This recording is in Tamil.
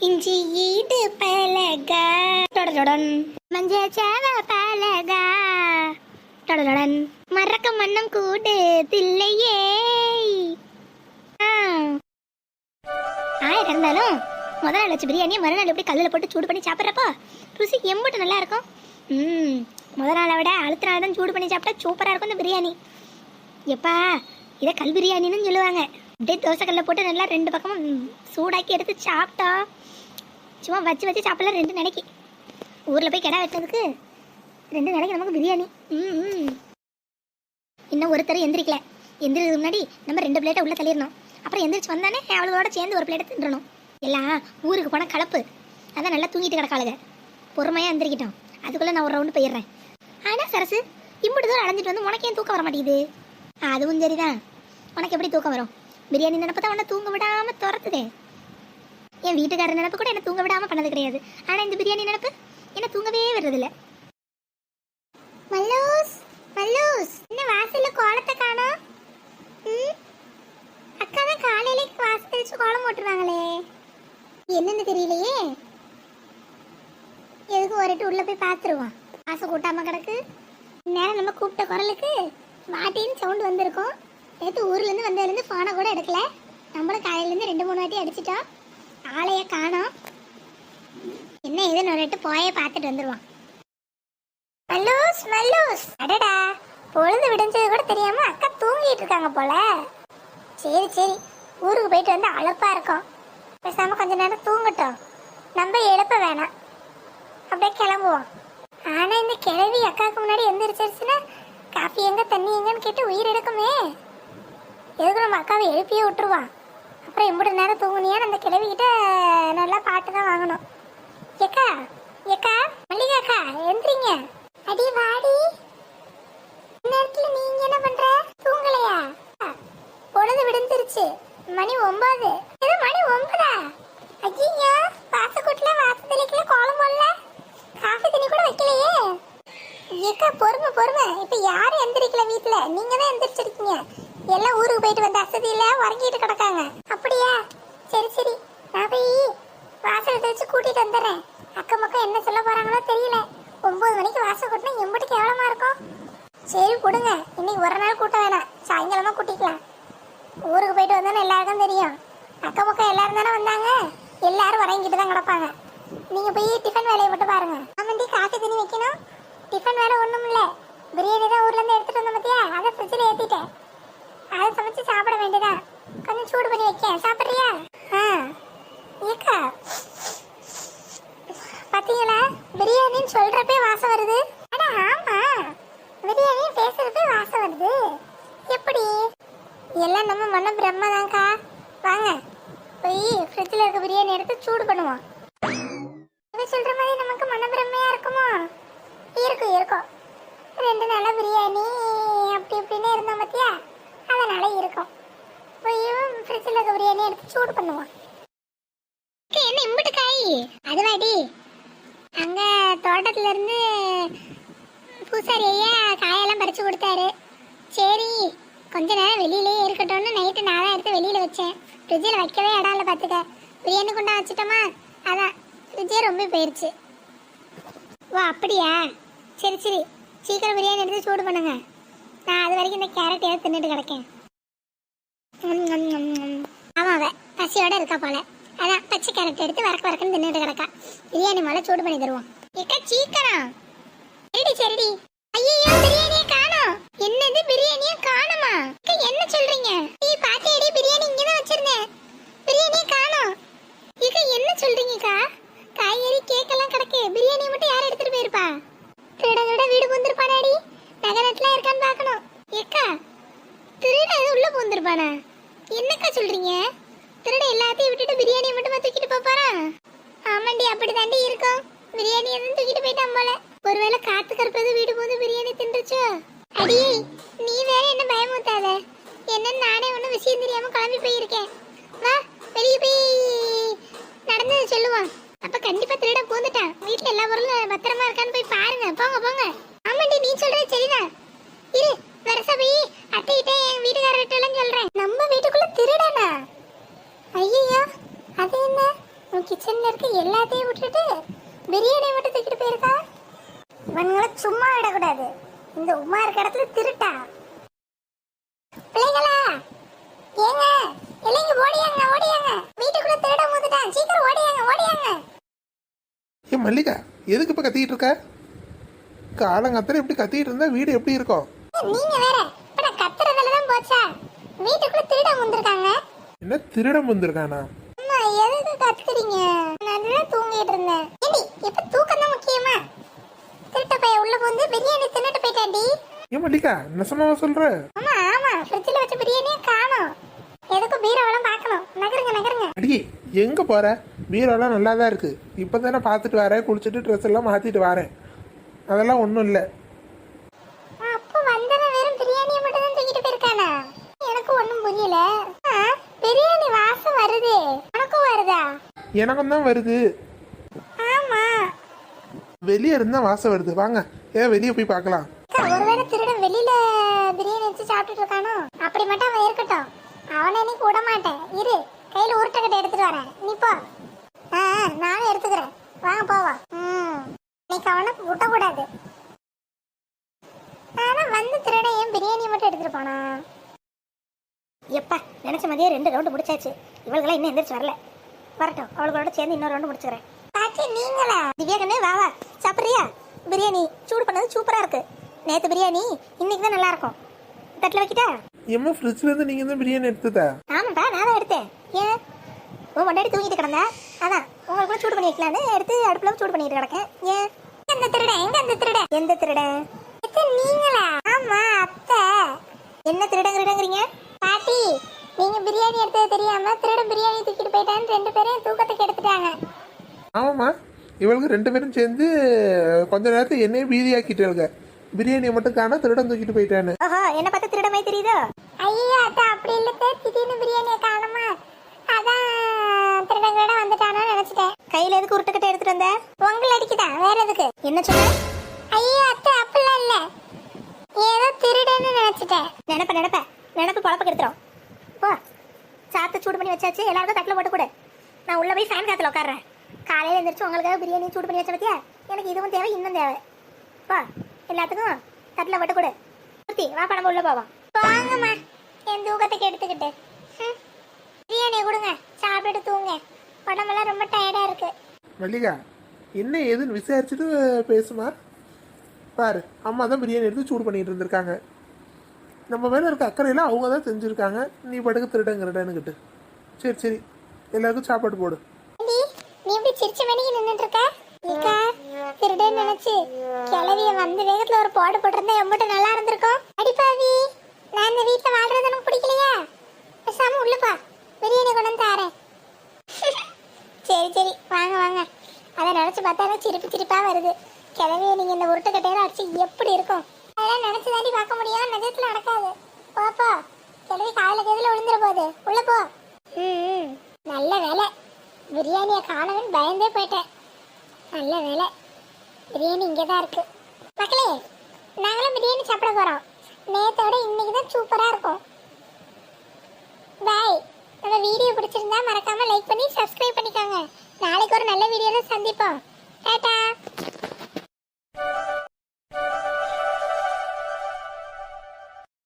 இஞ்சி ஈடு பலகா. தொடடன் மஞ்ச சேவ பலகா தொடடன் மறக்க மன்னம் கூடு தில்லையே ஆயிரம் இருந்தாலும் முதல் நாள் வச்ச பிரியாணியை மறுநாள் எப்படி கல்லில் போட்டு சூடு பண்ணி சாப்பிட்றப்போ ருசி எம்பிட்டு நல்லா இருக்கும் ம் முதல் நாளை விட அடுத்த நாள் தான் சூடு பண்ணி சாப்பிட்டா சூப்பராக இருக்கும் இந்த பிரியாணி எப்பா இதை கல் பிரியாணின்னு சொல்லுவாங்க அப்படியே தோசை போட்டு நல்லா ரெண்டு பக்கமும் சூடாக்கி எடுத்து சாப்பிட்டா சும்மா வச்சு வச்சு சாப்பிடலாம் ரெண்டு நாளைக்கு ஊரில் போய் கிடா வெட்டதுக்கு ரெண்டு நாளைக்கு நமக்கு பிரியாணி. ம் ம். இன்னும் ஒருத்தர் எந்திரிக்கல. எந்திரிக்கிறதுக்கு முன்னாடி நம்ம ரெண்டு பிளேட்டை உள்ள தள்ளிடணும். அப்புறம் எந்திரிச்சு வந்தானே அவளோட சேர்ந்து ஒரு பிளேட்டை தின்றணும். எல்லாம் ஊருக்கு போனால் கலப்பு. அதான் நல்லா தூங்கிட்டு கிடக்காளுங்க பொறுமையாக எந்திரிக்கிட்டோம். அதுக்குள்ளே நான் ஒரு ரவுண்டு போயிடுறேன். ஆனால் சரசு இம்புட்டு தூரம் அடைஞ்சிட்டு வந்து உனக்கு ஏன் தூக்கம் வர மாட்டேங்குது? அதுவும் சரிதான். உனக்கு எப்படி தூக்கம் வரும்? பிரியாணி நினப்பு தான் உன்னை தூங்க விடாம துரத்துதே. என் வீட்டுக்காரர் நினப்பு கூட என்ன தூங்க விடாம பண்ணது கிடையாது. ஆனா இந்த பிரியாணி நினப்பு என்ன தூங்கவே வர்றதில்ல மல்லூஸ் மல்லூஸ் என்ன வாசல்ல கோலத்தை காணோம் அக்கா தான் காலையில வாசல் தெளிச்சு கோலம் போட்டுருவாங்களே. என்னன்னு தெரியலையே. எதுக்கு ஒருட்டு உள்ள போய் பார்த்துருவான் வாசம் கூட்டாம கிடக்கு. நேரம் நம்ம கூப்பிட்ட குரலுக்கு வாட்டின்னு சவுண்ட் வந்திருக்கும். நேற்று ஊர்லேருந்து வந்ததுலேருந்து ஃபோனை கூட எடுக்கல. நம்மளும் காலையிலேருந்து ரெண்டு மூணு வாட்டி அடிச்சிட்டோம். ஆளைய காணோம். என்ன ஏதுன்னு ஒரு போயே பார்த்துட்டு வந்துடுவான் மல்லூஸ் மல்லூஸ். அடடா பொழுது விடிஞ்சது கூட தெரியாம அக்கா தூங்கிட்டு இருக்காங்க போல. சரி சரி ஊருக்கு போயிட்டு வந்து அழப்பா இருக்கும். பேசாம கொஞ்ச நேரம் தூங்கட்டும். நம்ம எழுப்ப வேணாம். அப்படியே கிளம்புவோம். ஆனா இந்த கிழவி அக்காவுக்கு முன்னாடி எந்திரிச்சிருச்சுன்னா காஃபி எங்க தண்ணி எங்கன்னு கேட்டு உயிர் எடுக்குமே. எதுக்கு நம்ம அக்காவை எழுப்பியே விட்டுருவான் அப்புறம் எம்பிட்டு நேரம் தூங்குனியா? அந்த கிழவிகிட்ட நல்லா பாட்டு தான் வாங்கணும். ஏக்கா ஏக்கா மல்லிகா அக்கா எந்திரிங்க. அடி வாடி. இந்த நேரத்துல நீங்க என்ன பண்ற? தூங்கலையா? பொழுது விடுந்துருச்சு மணி ஒன்பது. இது மணி ஒன்பதா? ஐயா வாசக்கூட்டுல வாச தெளிக்கல கோலம் போடல. காஃபி தண்ணி கூட வைக்கலையே. ஏக்கா பொறுமை பொறுமை. இப்ப யாரும் எந்திரிக்கல வீட்டில்? நீங்க தான் எந்திரிச்சிருக்கீங்க. எல்லாம் ஊருக்கு போயிட்டு வந்த அசதியில உறங்கிட்டு கிடக்காங்க. அப்படியா? சரி சரி. நான் போய் வாசல் தெளிச்சு கூட்டிட்டு வந்துடுறேன். அக்கம் பக்கம் என்ன சொல்ல போறாங்களோ தெரியல. ஒன்பது மணிக்கு வாசல் கூட்டினா எம்பிட்டு கேவலமா இருக்கும்? சரி கொடுங்க. இன்னைக்கு ஒரு நாள் கூட்ட வேணாம். சாயங்காலமா கூட்டிக்கலாம். ஊருக்கு போயிட்டு வந்தோன்னு எல்லாருக்கும் தெரியும். அக்கம் பக்கம் எல்லாரும் தானே வந்தாங்க? எல்லாரும் உறங்கிட்டு தான் கிடப்பாங்க. நீங்க போய் டிஃபன் வேலையை மட்டும் பாருங்க. ஆமாண்டி காஃபி தண்ணி வைக்கணும். டிஃபன் வேலை ஒண்ணும் இல்ல. பிரியாணி தான் ஊர்ல இருந்து எடுத்துட்டு வந்த பத்தியா? அதை ஃப்ரிட்ஜில் ஏத்திட்டேன். அதை சமைச்சு சாப்பிட வேண்டியதா? கொஞ்சம் சூடு பண்ணி வைக்க சாப்பிட்றியா? ஆ. ஏக்கா. பார்த்தீங்களா பிரியாணின்னு சொல்றப்பே வாசம் வருது. அட ஆமா. பிரியாணி பேசுறப்பே வாசம் வருது. எப்படி? எல்லாம் நம்ம மன பிரம்மதான்க்கா. வாங்க. போய் ஃப்ரிட்ஜில் இருக்க பிரியாணி எடுத்து சூடு பண்ணுவோம். இவ சொல்கிற மாதிரி நமக்கு மன பிரம்மையாக இருக்குமா இருக்கும் ரெண்டு நாளா பிரியாணி அப்படி இப்படின்னு இருந்தோம் பார்த்தியா அதனால இருக்கும் போய் ஃப்ரிட்ஜில் இருக்க பிரியாணி எடுத்து சூடு பண்ணுவோம் என்ன இம்புட்டு காய் அதுவாடி அங்க தோட்டத்துல இருந்து பூசாரி ஐயா காயெல்லாம் பறிச்சு கொடுத்தாரு. சரி கொஞ்ச நேரம் வெளியிலேயே இருக்கட்டும்னு நைட்டு நான் தான் எடுத்து வெளியில் வச்சேன். ஃப்ரிட்ஜில் வைக்கவே இடம் இல்லை பார்த்துக்க. பிரியாணி குண்டா வச்சுட்டோமா? அதான் ஃப்ரிட்ஜே ரொம்ப போயிடுச்சு ஓ அப்படியா? சரி சரி. சீக்கிரம் பிரியாணி எடுத்து சூடு பண்ணுங்க. நான் அது வரைக்கும் இந்த கேரட் ஏதாவது தின்னுட்டு கிடக்கேன். ஆமாம் அவன் பசியோட இருக்கா போல. அதான் பச்சை கேரட் எடுத்து வரக்கு வரக்குன்னு தின்னுட்டு கிடக்கா. பிரியாணி மேலே சூடு பண்ணி தருவோம். எக்கா சீக்கிரம். சரிடி சரிடி. ஐயோ பிரியாணியை காணோம்? என்னது பிரியாணியை காணுமா? என்ன சொல்றீங்க? நீ பாத்தியடி பிரியாணி இங்க தான் வச்சிருந்தேன். பிரியாணியை காணோம். ஏக்கா என்ன சொல்றீங்கக்கா? காய்கறி கேக்கெல்லாம் கிடக்கு. பிரியாணி மட்டும் யார் எடுத்துட்டு போயிருப்பா? திருட திருட வீடு பூந்திருப்பானாடி நகரத்துல இருக்கான்னு பார்க்கணும். ஏக்கா திருட உள்ள பூந்திருப்பானா? என்னக்கா சொல்றீங்க? திருட எல்லாத்தையும் விட்டுட்டு பிரியாணியை மட்டுமா தூக்கிட்டு போப்பாரா ஆமாண்டி அப்படி தாண்டி இருக்கும். பிரியாணி எதுவும் தூக்கிட்டு போயிட்டான் போல. ஒருவேளை காத்து கருப்பது வீடு போது பிரியாணி தின்றுச்சோ? அடியே நீ வேற என்ன பயமுத்தாத என்னன்னு நானே ஒன்றும் விஷயம் தெரியாம கிளம்பி போயிருக்கேன். வா வெளியே போய். நடந்ததை சொல்லுவான் அப்ப கண்டிப்பா திருட பூந்துட்டான். வீட்டுல எல்லா பொருளும் பத்திரமா இருக்கான்னு போய் பாருங்க. போங்க போங்க. ஆமாண்டி நீ சொல்றது சரிதான். இரு வரசா போய் அத்தைகிட்ட என் வீட்டுக்காரர்கிட்ட எல்லாம் சொல்றேன். நம்ம வீட்டுக்குள்ள திருடனா? ஐயோ அது என்ன? உன் கிச்சன்ல இருக்க எல்லாத்தையும் விட்டுட்டு பிரியாணி மட்டும் தூக்கிட்டு போயிருக்கா? இவனுங்களை சும்மா விடக்கூடாது. இந்த உமா இருக்க இடத்துல திருட்டா. பிள்ளைங்களா ஏங்க இல்லைங்க ஓடியாங்க ஓடியாங்க. வீட்டுக்குள்ள திருட மூந்துட்டான் சீக்கிரம் ஓடியாங்க ஓடியாங்க. ஏன் மல்லிகா எதுக்கு இப்போ கத்திக்கிட்டு இருக்க? காலங்கத்திர இப்படி கத்திக்கிட்டு இருந்தா வீடு எப்படி இருக்கும்? நீங்க வேற இப்ப நான் கத்துறதுல தான் போச்சா? வீட்டுக்குள்ள திருட வந்திருக்காங்க. என்ன திருடம் வந்திருக்கானா? அம்மா எதுக்கு கத்துறீங்க? நல்லா தூங்கிட்டு இருந்தேன். இப்ப தூக்கம் தான் முக்கியமா திருட்ட பைய உள்ள வந்து பிரியாணி தின்னுட்டு போயிட்டாண்டி ஏன் மல்லிகா நெசமாவா சொல்ற? ஆமா ஆமா ஃப்ரிட்ஜ்ல வச்ச பிரியாணியே காணோம். எதுக்கும் பீரோவெல்லாம் பார்க்கணும். நகருங்க நகருங்க. அடி எங்க போற? பீரோலாம் நல்லா தான் இருக்கு. இப்பதானே பார்த்துட்டு வரேன் குளிச்சுட்டு ட்ரெஸ் எல்லாம் மாத்திட்டு வரேன். அதெல்லாம் ஒன்றும் இல்லை. அப்போ வந்தவன் வெறும் பிரியாணியை மட்டும் தான் தூக்கிட்டு போயிருக்கானா? எனக்கு ஒண்ணும் புரியல. ஆ, பிரியாணி வாசம் வருது. உனக்கும் வருதா? எனக்கும் தான் வருது. ஆமா. வெளியே இருந்தா வாசம் வருது. வாங்க. ஏன் வெளியே போய் பார்க்கலாம்? ஒருவேளை திருடன் வெளியில பிரியாணி வச்சு சாப்பிட்டுட்டு இருக்கானோ? அப்படி மட்டும் அவன் இருக்கட்டும். அவனை நீ விட மாட்டேன். இரு கையில உருட்டைக்கட்டை எடுத்துட்டு வரேன். நீ போ. ஆ நானும் எடுத்துக்கிறேன். வாங்க போவா ம். இன்னைக்கு அவனை விட்டக்கூடாது ஆனா வந்து திருடன் ஏன் பிரியாணி மட்டும் எடுத்துட்டு போனா? எப்பா நினைச்ச மாதிரியே ரெண்டு ரவுண்டு முடிச்சாச்சு. இவளுக்கெல்லாம் இன்னும் எந்திரிச்சு வரல. வரட்டும் அவளுகளோட சேர்ந்து இன்னொரு ரவுண்டு முடிச்சுக்கிறேன். பாட்டி நீங்களா? திவ்யா கண்ணே வா வா. சாப்பிட்றியா? பிரியாணி சூடு பண்ணது சூப்பரா இருக்கு. நேத்து பிரியாணி இன்னைக்கு தான் நல்லா இருக்கும் தட்டில் வைக்கிட்டா? எம்மா ஃப்ரிட்ஜ்ல இருந்து நீங்க தான் பிரியாணி எடுத்ததா ஆமாப்பா நான் தான் எடுத்தேன். ஏன்? உன் முன்னாடி தூங்கிட்டு கிடந்தா? அதான் உங்களுக்கு கூட சூடு பண்ணி வைக்கலான்னு எடுத்து அடுப்புல சூடு பண்ணிட்டு கிடக்கேன். ஏன்? எங்க அந்த திருடன் எங்க அந்த திருடன் எந்த திருட? நீங்களா? ஆமா அத்தை. என்ன திருடங்கிறீங்க? பாட்டி நீங்க பிரியாணி எடுத்தது தெரியாம திருடன் பிரியாணி தூக்கிட்டு போயிட்டான்னு ரெண்டு பேரும் தூக்கத்துக்கு எடுத்துட்டாங்க. ஆமாம்மா. இவளுக்கு ரெண்டு பேரும் சேர்ந்து கொஞ்ச நேரத்துக்கு என்னையே பீதியாக்கிட்டாளுங்க. பிரியாணியை மட்டும் காணா திருடன் தூக்கிட்டு போயிட்டான்னு. ஓஹோ என்ன பார்த்து திருட மாதிரி தெரியுதோ? ஐயோ அத்தை அப்படி இல்ல திடீர்னு பிரியாணியை காணுமா? அதான் திருடங்களோட வந்துட்டானோ நினைச்சிட்டேன். கையில எதுக்கு உருட்டுக்கட்டை எடுத்துட்டு வந்த? உங்களை அடிக்குதான் வேற எதுக்கு? என்ன சொன்ன? ஐயோ அத்தை அப்படிலாம் இல்ல. ஏதோ திருடன்னு நினைச்சிட்டேன். நினப்ப நினப்ப. நினப்பு பொழப்ப கெடுத்துரும் போ. சாப்பிட்டு சூடு பண்ணி வச்சாச்சு. எல்லாருக்கும் தட்டில் போட்டு கொடு. நான் உள்ள போய் ஃபேன் காத்துல உட்காடுறேன் காலையில் எழுந்திரிச்சு உங்களுக்காக பிரியாணி சூடு பண்ணி வச்ச பத்தியா? எனக்கு இதுவும் தேவை இன்னும் தேவை. போ எல்லாத்துக்கும் தட்டில் மட்டும் கொடு. குத்தி வா படம் உள்ள போவோம். வாங்கம்மா என் தூக்கத்துக்கு எடுத்துக்கிட்டு. பிரியாணி கொடுங்க சாப்பிட்டு தூங்க. உடம்பெல்லாம் ரொம்ப டயர்டாக இருக்கு. மல்லிகா என்ன ஏதுன்னு விசாரிச்சுட்டு பேசுமா? பாரு அம்மா தான் பிரியாணி எடுத்து சூடு பண்ணிட்டு இருந்திருக்காங்க. நம்ம மேலே இருக்க அக்கறையில் அவங்க தான் செஞ்சுருக்காங்க. நீ படுக்க திருடங்கிறடன்னுக்கிட்டு சரி சரி எல்லாருக்கும் சாப்பாடு போடு ஏண்டி, நீ இப்படி சிரிச்ச மணிக்கு நின்னுட்டு இருக்க ஏக்கா திருடன்னு நினைச்சு கிளவிய வந்த வேகத்துல ஒரு போடு போட்டிருந்தா எம்பிட்ட நல்லா இருந்திருக்கும். அடிப்பாவி நான் இந்த வீட்டுல வாழ்றது எனக்கு பிடிக்கலையா. பேசாம உள்ள பிரியாணி கொண்டு வந்து தாரேன். சரி சரி வாங்க வாங்க. அதை நினைச்சு பார்த்தா சிரிப்பு சிரிப்பா வருது. கிளவிய நீங்க இந்த உருட்டு கட்டையில அடிச்சு எப்படி இருக்கும்? அதெல்லாம் நினைச்சு தாண்டி பார்க்க முடியும் நிஜத்துல நடக்காது. போப்போ கிளவி காலையில கதில விழுந்துட போகுது. உள்ள போ. ம் ம். நல்ல வேலை. பிரியாணியை காணவன் பயந்தே போயிட்டேன். நல்ல வேலை. பிரியாணி இங்கே தான் இருக்கு. மக்களே நாங்களும் பிரியாணி சாப்பிட போகிறோம் நேற்றோட இன்னைக்கு தான் சூப்பராக இருக்கும். பாய் நம்ம வீடியோ பிடிச்சிருந்தா மறக்காமல் லைக் பண்ணி சப்ஸ்கிரைப் பண்ணிக்கோங்க. நாளைக்கு ஒரு நல்ல வீடியோவில் சந்திப்போம். டாட்டா.